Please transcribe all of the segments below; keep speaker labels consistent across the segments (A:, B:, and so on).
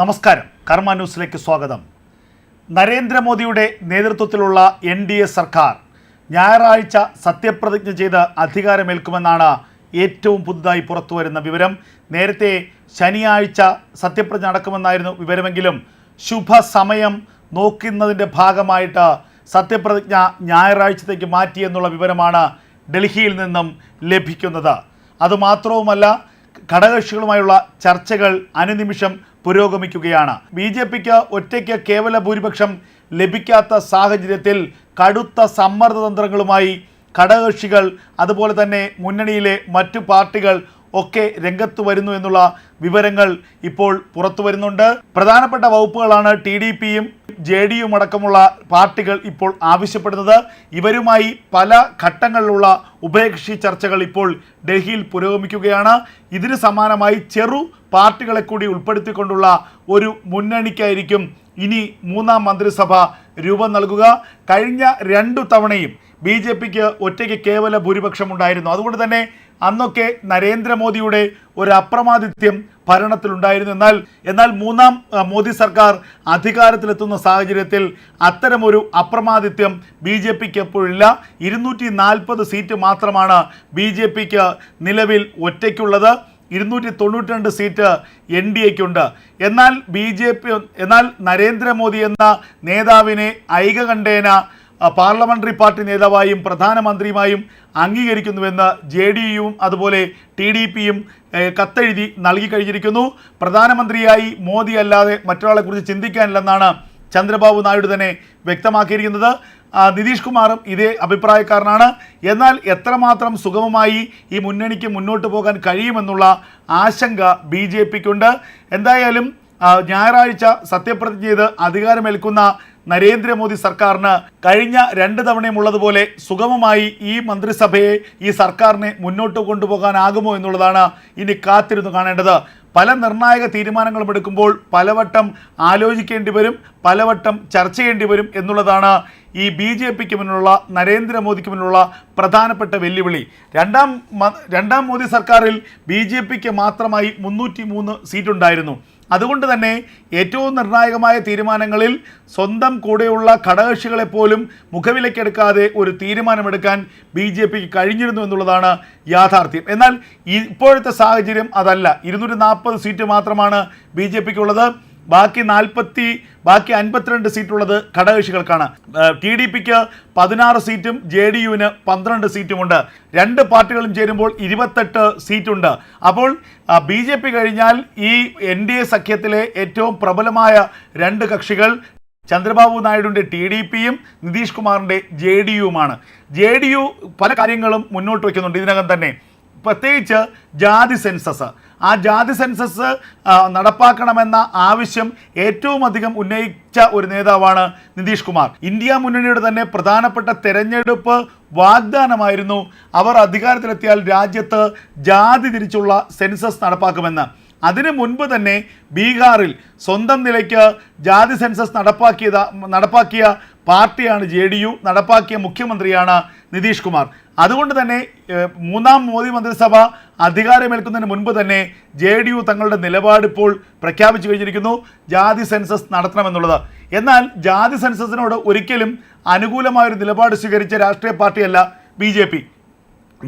A: നമസ്കാരം. കർമ്മ ന്യൂസിലേക്ക് സ്വാഗതം. നരേന്ദ്രമോദിയുടെ നേതൃത്വത്തിലുള്ള എൻ ഡി എ സർക്കാർ ഞായറാഴ്ച സത്യപ്രതിജ്ഞ ചെയ്ത് അധികാരമേൽക്കുമെന്നാണ് ഏറ്റവും പുതുതായി പുറത്തുവരുന്ന വിവരം. നേരത്തെ ശനിയാഴ്ച സത്യപ്രതിജ്ഞ നടക്കുമെന്നായിരുന്നു വിവരമെങ്കിലും ശുഭസമയം നോക്കുന്നതിന്റെ ഭാഗമായിട്ട് സത്യപ്രതിജ്ഞ ഞായറാഴ്ചത്തേക്ക് മാറ്റിയെന്നുള്ള വിവരമാണ് ഡൽഹിയിൽ നിന്നും ലഭിക്കുന്നത്. അതുമാത്രവുമല്ല ഘടകകക്ഷികളുമായുള്ള ചർച്ചകൾ അനുനിമിഷം പുരോഗമിക്കുകയാണ്. ബി ജെ പിക്ക് ഒറ്റയ്ക്ക് കേവല ഭൂരിപക്ഷം ലഭിക്കാത്ത സാഹചര്യത്തിൽ കടുത്ത സമ്മർദ്ദതന്ത്രങ്ങളുമായി ഘടകകക്ഷികൾ അതുപോലെ തന്നെ മുന്നണിയിലെ മറ്റു പാർട്ടികൾ ഒക്കെ രംഗത്ത് വരുന്നു എന്നുള്ള വിവരങ്ങൾ ഇപ്പോൾ പുറത്തു വരുന്നുണ്ട്. പ്രധാനപ്പെട്ട വകുപ്പുകളാണ് ടി ഡി പിയും ജെ ഡി യു അടക്കമുള്ള പാർട്ടികൾ ഇപ്പോൾ ആവശ്യപ്പെടുന്നത്. ഇവരുമായി പല ഘട്ടങ്ങളിലുള്ള ഉഭയകക്ഷി ചർച്ചകൾ ഇപ്പോൾ ഡൽഹിയിൽ പുരോഗമിക്കുകയാണ്. ഇതിന് സമാനമായി ചെറു പാർട്ടികളെ കൂടി ഉൾപ്പെടുത്തിക്കൊണ്ടുള്ള ഒരു മുന്നണിക്കായിരിക്കും ഇനി മൂന്നാം മന്ത്രിസഭ രൂപം നൽകുക. കഴിഞ്ഞ രണ്ടു തവണയും ബി ജെ പിക്ക് ഒറ്റയ്ക്ക് കേവല ഭൂരിപക്ഷം ഉണ്ടായിരുന്നു അതുകൊണ്ട് തന്നെ അന്നൊക്കെ നരേന്ദ്രമോദിയുടെ ഒരു അപ്രമാദിത്യം ഭരണത്തിലുണ്ടായിരുന്നു. എന്നാൽ എന്നാൽ മൂന്നാം മോദി സർക്കാർ അധികാരത്തിലെത്തുന്ന സാഹചര്യത്തിൽ അത്തരമൊരു അപ്രമാദിത്യം ബി ജെ പിക്ക് എപ്പോഴില്ല. ഇരുന്നൂറ്റി നാൽപ്പത് സീറ്റ് മാത്രമാണ് ബി ജെ പിക്ക് നിലവിൽ ഒറ്റയ്ക്കുള്ളത്. ഇരുന്നൂറ്റി തൊണ്ണൂറ്റി രണ്ട് സീറ്റ് എൻ ഡി എക്കുണ്ട് എന്നാൽ ബി ജെ പി എന്നാൽ നരേന്ദ്രമോദി എന്ന നേതാവിനെ ഐകകണ്ഠേന ആ, പാർലമെന്ററി പാർട്ടി നേതാവായും പ്രധാനമന്ത്രിയുമായും അംഗീകരിക്കുന്നുവെന്ന് ജെ ഡി യുവും അതുപോലെ ടി ഡി പിയും കത്തെഴുതി നൽകി കഴിഞ്ഞിരിക്കുന്നു പ്രധാനമന്ത്രിയായി മോദി അല്ലാതെ മറ്റൊരാളെക്കുറിച്ച് ചിന്തിക്കാനില്ലെന്നാണ് ചന്ദ്രബാബു നായിഡു തന്നെ വ്യക്തമാക്കിയിരിക്കുന്നത്. നിതീഷ് കുമാറും ഇതേ അഭിപ്രായക്കാരനാണ്. എന്നാൽ എത്രമാത്രം സുഗമമായി ഈ മുന്നണിക്ക് മുന്നോട്ട് പോകാൻ കഴിയുമെന്നുള്ള ആശങ്ക ബി ജെ പിക്കുണ്ട്. എന്തായാലും ഞായറാഴ്ച സത്യപ്രതിജ്ഞ ചെയ്ത് അധികാരമേൽക്കുന്ന നരേന്ദ്രമോദി സർക്കാരിന് കഴിഞ്ഞ രണ്ട് തവണയും ഉള്ളതുപോലെ സുഗമമായി ഈ മന്ത്രിസഭയെ ഈ സർക്കാരിനെ മുന്നോട്ട് കൊണ്ടുപോകാനാകുമോ എന്നുള്ളതാണ് ഇനി കാത്തിരുന്ന് കാണേണ്ടത്. പല നിർണായക തീരുമാനങ്ങളും എടുക്കുമ്പോൾ പലവട്ടം ആലോചിക്കേണ്ടി വരും പലവട്ടം ചർച്ച ചെയ്യേണ്ടി വരും എന്നുള്ളതാണ് ഈ ബി ജെ പിക്ക് മുന്നിലുള്ള നരേന്ദ്രമോദിക്ക് മുന്നിലുള്ള പ്രധാനപ്പെട്ട വെല്ലുവിളി. രണ്ടാം രണ്ടാം മോദി സർക്കാരിൽ ബി ജെ പിക്ക് മാത്രമായി മുന്നൂറ്റി മൂന്ന് സീറ്റുണ്ടായിരുന്നു. അതുകൊണ്ട് തന്നെ ഏറ്റവും നിർണായകമായ തീരുമാനങ്ങളിൽ സ്വന്തം കൂടെയുള്ള ഘടകകക്ഷികളെപ്പോലും മുഖവിലക്കെടുക്കാതെ ഒരു തീരുമാനമെടുക്കാൻ ബി ജെ പിക്ക് കഴിഞ്ഞിരുന്നു എന്നുള്ളതാണ് യാഥാർത്ഥ്യം. എന്നാൽ ഇപ്പോഴത്തെ സാഹചര്യം അതല്ല. ഇരുന്നൂറ്റി സീറ്റ് മാത്രമാണ് ബി ജെ പിക്കുള്ളത്. ബാക്കി നാൽപ്പത്തി ബാക്കി അൻപത്തിരണ്ട് സീറ്റുള്ളത് ഘടകകക്ഷികൾക്കാണ്. ടി ഡി പിക്ക് പതിനാറ് സീറ്റും ജെ ഡി യുവിന് പന്ത്രണ്ട് സീറ്റുമുണ്ട്. രണ്ട് പാർട്ടികളും ചേരുമ്പോൾ ഇരുപത്തെട്ട് സീറ്റുണ്ട്. അപ്പോൾ ബി ജെ പി കഴിഞ്ഞാൽ ഈ എൻ ഡി എ സഖ്യത്തിലെ ഏറ്റവും പ്രബലമായ രണ്ട് കക്ഷികൾ ചന്ദ്രബാബു നായിഡുവിന്റെ ടി ഡി പിയും നിതീഷ് കുമാറിന്റെ ജെ ഡി യുമാണ് ജെ ഡി യു പല കാര്യങ്ങളും മുന്നോട്ട് വയ്ക്കുന്നുണ്ട്. ഇതിനകം തന്നെ പ്രത്യേകിച്ച് ജാതി സെൻസസ്. ആ ജാതി സെൻസസ് നടപ്പാക്കണമെന്ന ആവശ്യം ഏറ്റവും അധികം ഉന്നയിച്ച ഒരു നേതാവാണ് നിതീഷ് കുമാർ. ഇന്ത്യ മുന്നണിയുടെ തന്നെ പ്രധാനപ്പെട്ട തെരഞ്ഞെടുപ്പ് വാഗ്ദാനമായിരുന്നു. അവർ അധികാരത്തിലെത്തിയാൽ രാജ്യത്ത് ജാതി തിരിച്ചുള്ള സെൻസസ് നടപ്പാക്കുമെന്ന്. അതിനു മുൻപ് തന്നെ ബീഹാറിൽ സ്വന്തം നിലയ്ക്ക് ജാതി സെൻസസ് നടപ്പാക്കിയത് നടപ്പാക്കിയ പാർട്ടിയാണ് ജെ നടപ്പാക്കിയ മുഖ്യമന്ത്രിയാണ് നിതീഷ് കുമാർ. അതുകൊണ്ട് തന്നെ മൂന്നാം മോദി മന്ത്രിസഭ അധികാരമേൽക്കുന്നതിന് മുൻപ് തന്നെ ജെ ഡി യു തങ്ങളുടെ നിലപാട് ഇപ്പോൾ പ്രഖ്യാപിച്ചു കഴിഞ്ഞിരിക്കുന്നു. ജാതി സെൻസസ് നടത്തണമെന്നുള്ളത്. എന്നാൽ ജാതി സെൻസസിനോട് ഒരിക്കലും അനുകൂലമായൊരു നിലപാട് സ്വീകരിച്ച രാഷ്ട്രീയ പാർട്ടിയല്ല B J P.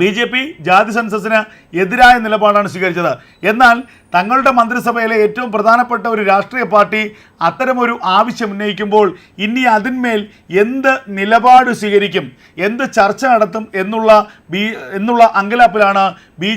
A: B J P ജാതി സെൻസസിന് എതിരായ നിലപാടാണ് സ്വീകരിച്ചത്. എന്നാൽ തങ്ങളുടെ മന്ത്രിസഭയിലെ ഏറ്റവും പ്രധാനപ്പെട്ട ഒരു രാഷ്ട്രീയ പാർട്ടി അത്തരമൊരു ആവശ്യം ഉന്നയിക്കുമ്പോൾ ഇനി അതിന്മേൽ എന്ത് നിലപാട് സ്വീകരിക്കും എന്ത് ചർച്ച നടത്തും എന്നുള്ള ബി എന്നുള്ള അങ്കലാപ്പിലാണ് ബി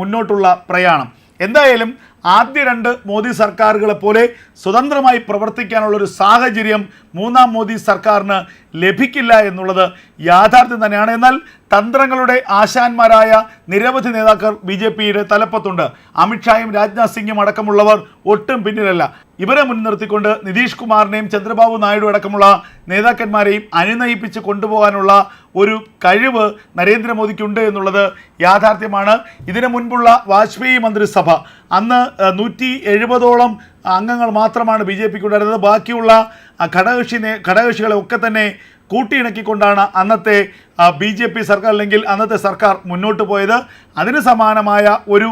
A: മുന്നോട്ടുള്ള പ്രയാണം. എന്തായാലും ആദ്യ രണ്ട് മോദി സർക്കാരുകളെ പോലെ സ്വതന്ത്രമായി പ്രവർത്തിക്കാനുള്ള ഒരു സാഹചര്യം മൂന്നാം മോദി സർക്കാരിന് ലഭിക്കില്ല എന്നുള്ളത് യാഥാർത്ഥ്യം തന്നെയാണ്. എന്നാൽ തന്ത്രങ്ങളുടെ ആശാന്മാരായ നിരവധി നേതാക്കൾ ബി ജെ പിയുടെ തലപ്പത്തുണ്ട്. അമിത്ഷായും രാജ്നാഥ് സിംഗും അടക്കമുള്ളവർ ഒട്ടും പിന്നിലല്ല. ഇവരെ മുൻനിർത്തിക്കൊണ്ട് നിതീഷ് കുമാറിനെയും ചന്ദ്രബാബു നായിഡു അടക്കമുള്ള നേതാക്കന്മാരെയും അനുനയിപ്പിച്ച് കൊണ്ടുപോകാനുള്ള ഒരു കഴിവ് നരേന്ദ്രമോദിക്കുണ്ട് എന്നുള്ളത് യാഥാർത്ഥ്യമാണ്. ഇതിനു മുൻപുള്ള വാജ്പേയി മന്ത്രിസഭ. അന്ന് നൂറ്റി എഴുപതോളം അംഗങ്ങൾ മാത്രമാണ് ബി ജെ പിക്ക് ഉണ്ടായിരുന്നത്. ബാക്കിയുള്ള ഘടകകക്ഷി ഘടകകക്ഷികളെ ഒക്കെ തന്നെ കൂട്ടിയിണക്കിക്കൊണ്ടാണ് അന്നത്തെ ബി ജെ പി സർക്കാർ അല്ലെങ്കിൽ അന്നത്തെ സർക്കാർ മുന്നോട്ട് പോയത്. അതിന് സമാനമായ ഒരു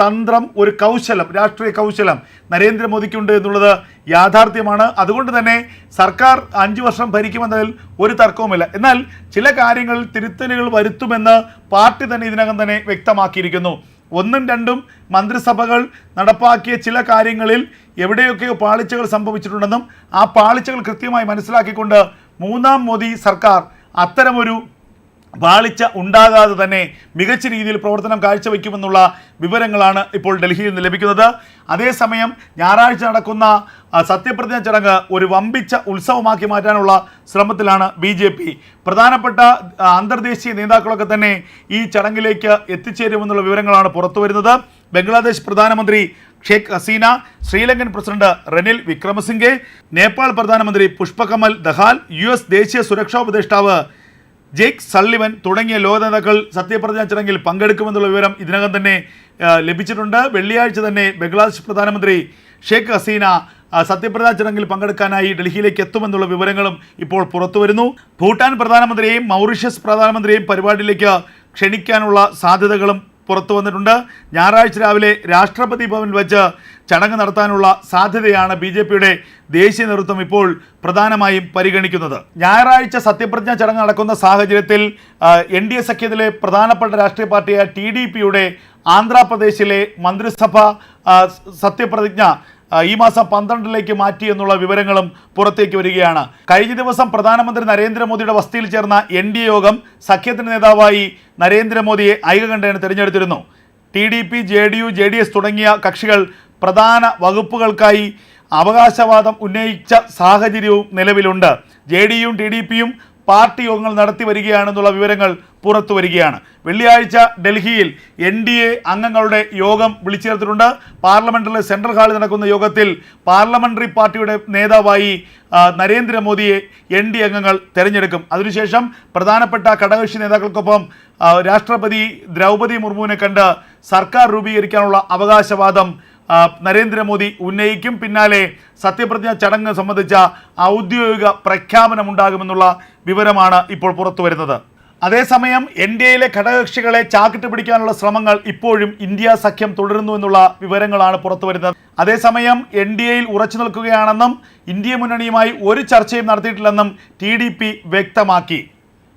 A: തന്ത്രം ഒരു കൗശലം രാഷ്ട്രീയ കൗശലം നരേന്ദ്രമോദിക്കുണ്ട് എന്നുള്ളത് യാഥാർത്ഥ്യമാണ്. അതുകൊണ്ട് തന്നെ സർക്കാർ അഞ്ച് വർഷം ഭരിക്കുമെന്നതിൽ ഒരു തർക്കവുമില്ല. എന്നാൽ ചില കാര്യങ്ങളിൽ തിരുത്തലുകൾ വരുത്തുമെന്ന് പാർട്ടി തന്നെ ഇതിനകം തന്നെ വ്യക്തമാക്കിയിരിക്കുന്നു. ഒന്നും രണ്ടും മന്ത്രിസഭകൾ നടപ്പാക്കിയ ചില കാര്യങ്ങളിൽ എവിടെയൊക്കെയോ പാളിച്ചകൾ സംഭവിച്ചിട്ടുണ്ടെന്നും ആ പാളിച്ചകൾ കൃത്യമായി മനസ്സിലാക്കിക്കൊണ്ട് മൂന്നാം മോദി സർക്കാർ അത്തരമൊരു പാളിച്ച ഉണ്ടാകാതെ തന്നെ മികച്ച രീതിയിൽ പ്രവർത്തനം കാഴ്ചവെക്കുമെന്നുള്ള വിവരങ്ങളാണ് ഇപ്പോൾ ഡൽഹിയിൽ നിന്ന് ലഭിക്കുന്നത്. അതേസമയം ഞായറാഴ്ച നടക്കുന്ന സത്യപ്രതിജ്ഞ ചടങ്ങ് ഒരു വമ്പിച്ച ഉത്സവമാക്കി മാറ്റാനുള്ള ശ്രമത്തിലാണ് ബി ജെ പി. പ്രധാനപ്പെട്ട അന്തർദേശീയ നേതാക്കളൊക്കെ തന്നെ ഈ ചടങ്ങിലേക്ക് എത്തിച്ചേരുമെന്നുള്ള വിവരങ്ങളാണ് പുറത്തുവരുന്നത്. ബംഗ്ലാദേശ് പ്രധാനമന്ത്രി ഷെയ്ഖ് ഹസീന ശ്രീലങ്കൻ പ്രസിഡന്റ് റെനിൽ വിക്രമസിംഗെ നേപ്പാൾ പ്രധാനമന്ത്രി പുഷ്പകമൽ ദഹാൽ യു എസ് ദേശീയ സുരക്ഷാ ഉപദേഷ്ടാവ് ജെയ്ക്ക് സള്ളിവൻ തുടങ്ങിയ ലോക നേതാക്കൾ സത്യപ്രതിജ്ഞാ ചടങ്ങിൽ പങ്കെടുക്കുമെന്നുള്ള വിവരം ഇതിനകം തന്നെ ലഭിച്ചിട്ടുണ്ട്. വെള്ളിയാഴ്ച തന്നെ ബംഗ്ലാദേശ് പ്രധാനമന്ത്രി ഷെയ്ഖ് ഹസീന സത്യപ്രതിജ്ഞാ ചടങ്ങിൽ പങ്കെടുക്കാനായി ഡൽഹിയിലേക്ക് എത്തുമെന്നുള്ള വിവരങ്ങളും ഇപ്പോൾ പുറത്തുവരുന്നു ഭൂട്ടാൻ പ്രധാനമന്ത്രിയെയും മൗറീഷ്യസ് പ്രധാനമന്ത്രിയെയും പരിപാടിയിലേക്ക് ക്ഷണിക്കാനുള്ള സാധ്യതകളും പുറത്തു വന്നിട്ടുണ്ട്. ഞായറാഴ്ച രാവിലെ രാഷ്ട്രപതി ഭവനിൽ വെച്ച് ചടങ്ങ് നടത്താനുള്ള സാധ്യതയാണ് ബി ദേശീയ നേതൃത്വം ഇപ്പോൾ പ്രധാനമായും പരിഗണിക്കുന്നത്. ഞായറാഴ്ച സത്യപ്രതിജ്ഞ ചടങ്ങ് നടക്കുന്ന സാഹചര്യത്തിൽ എൻ ഡി എ സഖ്യത്തിലെ പ്രധാനപ്പെട്ട രാഷ്ട്രീയ പാർട്ടിയായ ടി ഡി പിയുടെ ആന്ധ്രാപ്രദേശിലെ മന്ത്രിസഭ സത്യപ്രതിജ്ഞ ഈ മാസം പന്ത്രണ്ടിലേക്ക് മാറ്റി എന്നുള്ള വിവരങ്ങളും പുറത്തേക്ക് വരികയാണ്. കഴിഞ്ഞ ദിവസം പ്രധാനമന്ത്രി നരേന്ദ്രമോദിയുടെ വസതിയിൽ ചേർന്ന എൻ ഡി എ യോഗം സഖ്യത്തിന്റെ നേതാവായി നരേന്ദ്രമോദിയെ ഐകകണ്ഠേന തിരഞ്ഞെടുത്തിരുന്നു. T D P J D U J D S തുടങ്ങിയ കക്ഷികൾ പ്രധാന വകുപ്പുകൾക്കായി അവകാശവാദം ഉന്നയിച്ച സാഹചര്യവും നിലവിലുണ്ട്. ജെ ഡി യുവും ടി ഡി പിയും പാർട്ടി യോഗങ്ങൾ നടത്തി വരികയാണെന്നുള്ള വിവരങ്ങൾ പുറത്തു വരികയാണ്. വെള്ളിയാഴ്ച ഡൽഹിയിൽ എൻ ഡി എ അംഗങ്ങളുടെ യോഗം വിളിച്ചു ചേർത്തിട്ടുണ്ട് പാർലമെന്റിലെ സെൻട്രൽ ഹാളിൽ നടക്കുന്ന യോഗത്തിൽ പാർലമെന്ററി പാർട്ടിയുടെ നേതാവായി നരേന്ദ്രമോദിയെ എൻ ഡി അംഗങ്ങൾ തെരഞ്ഞെടുക്കും. അതിനുശേഷം പ്രധാനപ്പെട്ട ഘടകകക്ഷി നേതാക്കൾക്കൊപ്പം രാഷ്ട്രപതി ദ്രൗപദി മുർമുവിനെ കണ്ട് സർക്കാർ രൂപീകരിക്കാനുള്ള അവകാശവാദം നരേന്ദ്രമോദി ഉന്നയിക്കും. പിന്നാലെ സത്യപ്രതിജ്ഞ ചടങ്ങ് സംബന്ധിച്ച ഔദ്യോഗിക പ്രഖ്യാപനമുണ്ടാകുമെന്നുള്ള വിവരമാണ് ഇപ്പോൾ പുറത്തു വരുന്നത്. അതേസമയം എൻ ഡി എയിലെ ഘടകകക്ഷികളെ ചാക്കിട്ട് പിടിക്കാനുള്ള ശ്രമങ്ങൾ ഇപ്പോഴും ഇന്ത്യ സഖ്യം തുടരുന്നു എന്നുള്ള വിവരങ്ങളാണ് പുറത്തു വരുന്നത്. അതേസമയം എൻ ഡി എയിൽ ഉറച്ചു നിൽക്കുകയാണെന്നും ഇന്ത്യ മുന്നണിയുമായി ഒരു ചർച്ചയും നടത്തിയിട്ടില്ലെന്നും ടി ഡി പി വ്യക്തമാക്കി.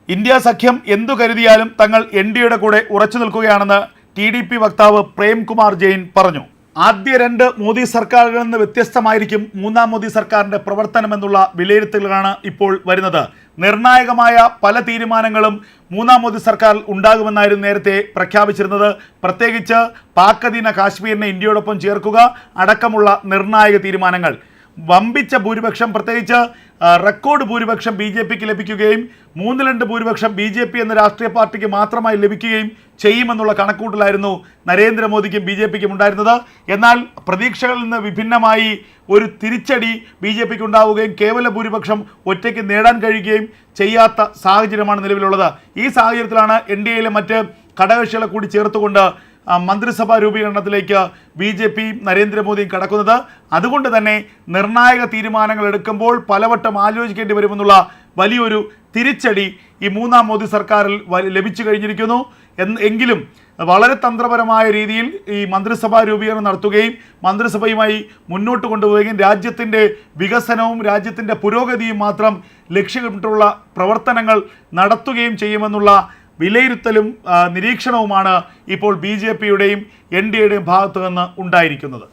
A: ഇന്ത്യ സഖ്യം എന്തു കരുതിയാലും തങ്ങൾ എൻ ഡി എയുടെ കൂടെ ഉറച്ചു നിൽക്കുകയാണെന്ന് ടി ഡി പി വക്താവ് പ്രേംകുമാർ ജെയിൻ പറഞ്ഞു. ആദ്യ രണ്ട് മോദി സർക്കാരുകളിൽ നിന്ന് വ്യത്യസ്തമായിരിക്കും മൂന്നാം മോദി സർക്കാരിന്റെ പ്രവർത്തനം എന്നുള്ള വിലയിരുത്തലുകളാണ് ഇപ്പോൾ വരുന്നത്. നിർണായകമായ പല തീരുമാനങ്ങളും മൂന്നാം മോദി സർക്കാർ ഉണ്ടാകുമെന്നായിരുന്നു നേരത്തെ പ്രഖ്യാപിച്ചിരുന്നത്. പ്രത്യേകിച്ച് പാക് അധീന കാശ്മീരിനെ ഇന്ത്യയോടൊപ്പം ചേർക്കുക അടക്കമുള്ള നിർണായക തീരുമാനങ്ങൾ. വമ്പിച്ച ഭൂരിപക്ഷം പ്രത്യേകിച്ച് റെക്കോർഡ് ഭൂരിപക്ഷം ബി ജെ പിക്ക് ലഭിക്കുകയും മൂന്നിൽ രണ്ട് ഭൂരിപക്ഷം ബി ജെ പി എന്ന രാഷ്ട്രീയ പാർട്ടിക്ക് മാത്രമായി ലഭിക്കുകയും ചെയ്യുമെന്നുള്ള കണക്കൂട്ടലായിരുന്നു നരേന്ദ്രമോദിക്കും ബി ജെ പിക്കും ഉണ്ടായിരുന്നത്. എന്നാൽ പ്രതീക്ഷകളിൽ നിന്ന് വിഭിന്നമായി ഒരു തിരിച്ചടി ബി ജെ പിക്ക് ഉണ്ടാവുകയും കേവല ഭൂരിപക്ഷം ഒറ്റയ്ക്ക് നേടാൻ കഴിയുകയും ചെയ്യാത്ത സാഹചര്യമാണ് നിലവിലുള്ളത്. ഈ സാഹചര്യത്തിലാണ് എൻ ഡി എയിലെ മറ്റ് ഘടകകക്ഷികളെ കൂടി ചേർത്തുകൊണ്ട് മന്ത്രിസഭാ രൂപീകരണത്തിലേക്ക് ബി ജെ പി നരേന്ദ്രമോദിയും കടക്കുന്നത്. അതുകൊണ്ട് തന്നെ നിർണായക തീരുമാനങ്ങൾ എടുക്കുമ്പോൾ പലവട്ടം ആലോചിക്കേണ്ടി വരുമെന്നുള്ള വലിയൊരു തിരിച്ചടി ഈ മൂന്നാം മോദി സർക്കാരിൽ ലഭിച്ചു കഴിഞ്ഞിരിക്കുന്നു. എങ്കിലും വളരെ തന്ത്രപരമായ രീതിയിൽ ഈ മന്ത്രിസഭാ രൂപീകരണം നടത്തുകയും മന്ത്രിസഭയുമായി മുന്നോട്ട് കൊണ്ടുപോവുകയും രാജ്യത്തിന്റെ വികസനവും രാജ്യത്തിന്റെ പുരോഗതിയും മാത്രം ലക്ഷ്യമിട്ടുള്ള പ്രവർത്തനങ്ങൾ നടത്തുകയും ചെയ്യുമെന്നുള്ള വിലയിരുത്തലും നിരീക്ഷണവുമാണ് ഇപ്പോൾ ബി ജെ പിയുടെയും എൻ ഡി എയുടെയും ഭാഗത്തു നിന്ന് ഉണ്ടായിരിക്കുന്നത്.